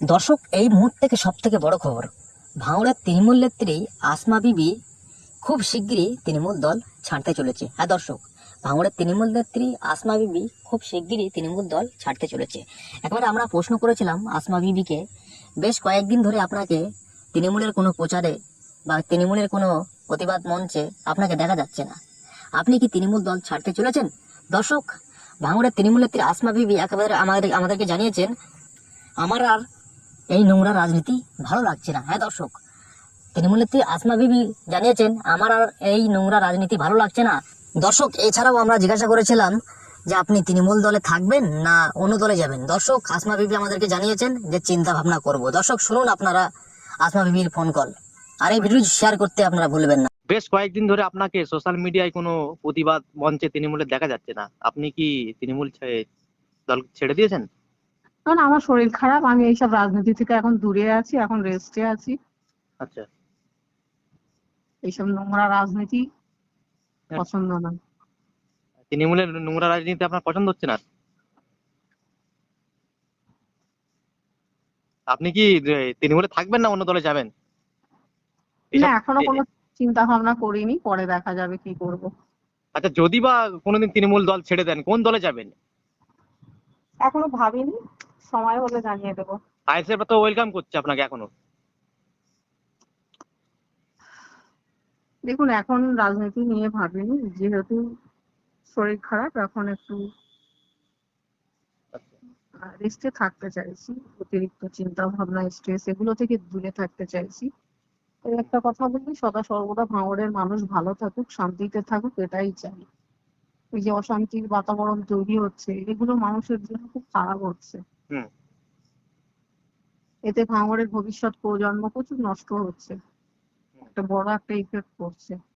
দর্শক, এই মুহূর্ত থেকে সব থেকে বড় খবর। ভাঙড়ের তৃণমূল নেত্রী আসমা বিবি খুব শিগগিরই তৃণমূল দল ছাড়তে চলেছে। হ্যাঁ দর্শক, ভাঙড়ের তৃণমূল নেত্রী আসমা বিবি খুব শিগগিরই তৃণমূল দল ছাড়তে চলেছে। একবারে আমরা প্রশ্ন করেছিলাম আসমা বিবিকে, বেশ কয়েকদিন ধরে আপনাকে তৃণমূলের কোনো প্রচারে বা তৃণমূলের কোনো প্রতিবাদ মঞ্চে আপনাকে দেখা যাচ্ছে না। আপনি কি তৃণমূল দল ছাড়তে চলেছেন? দর্শক, ভাঙড়ের তৃণমূল নেত্রী আসমা বিবি একেবারে আমাদের আমাদেরকে জানিয়েছেন, আমার আর এই নোংরা রাজনীতি ভালো লাগছে না হ্যাঁ দর্শক? তৃণমূল আসমা বিবি জানিয়েছেন, আমার আর এই নোংরা রাজনীতি ভালো লাগছে না। দর্শক, এছাড়াও আমরা জিজ্ঞাসা করেছিলাম যে আপনি তৃণমূল দলে থাকবেন না অন্য দলে যাবেন? দর্শক, আসমা বিবি আমাদেরকে জানিয়েছেন যে চিন্তা ভাবনা করব। দর্শক, শুনুন আপনারা আসমা বিবির ফোন কল আর এই ভিডিও শেয়ার করতে আপনারা ভুলবেন না। বেশ কয়েকদিন ধরে আপনাকে সোশ্যাল মিডিয়ায় কোনো প্রতিবাদ মঞ্চে তৃণমূলের দেখা যাচ্ছে না। আপনি কি তৃণমূল দল ছেড়ে দিয়েছেন? কারণ আমার শরীর খারাপ আমি এইসব রাজনীতি থেকে এখন দূরে আছি এখন রেস্টে আছি। আচ্ছা। এইসব নোংরা রাজনীতি হ্যাঁ। পছন্দ না। তৃণমূলের নোংরা রাজনীতি আপনার পছন্দ হচ্ছে না? আপনি কি তৃণমূলে থাকবেন না অন্য দলে যাবেন? না এখনও কোনো চিন্তা ভাবনা করিনি পরে দেখা যাবে কি করব। আচ্ছা যদি বা কোনোদিন তৃণমূল দল ছেড়ে দেন কোন দলে যাবেন? এখনও ভাবিনি। সময় হলে জানিয়ে দেবো। আইএসএফ তো ওয়েলকাম করছে আপনাকে এখনও। দেখুন এখন রাজনীতি নিয়ে ভাবিনি যেহেতু শরীর খারাপ এখন একটু রেস্টে থাকতে চাইছি অতিরিক্ত চিন্তা ভাবনা স্ট্রেস এগুলো থেকে দূরে থাকতে চাইছি। এই একটা কথা বলি সদা সর্বদা ভাঙড়ের মানুষ ভালো থাকুক শান্তিতে থাকুক এটাই চাই। এই যে অশান্তির বাতাবরণ তৈরি হচ্ছে এগুলো মানুষের জন্য খুব খারাপ হচ্ছে। এতে ভাঙড়ের ভবিষ্যৎ প্রজন্ম প্রচুর নষ্ট হচ্ছে। একটা বড় একটা ইফেক্ট পড়ছে।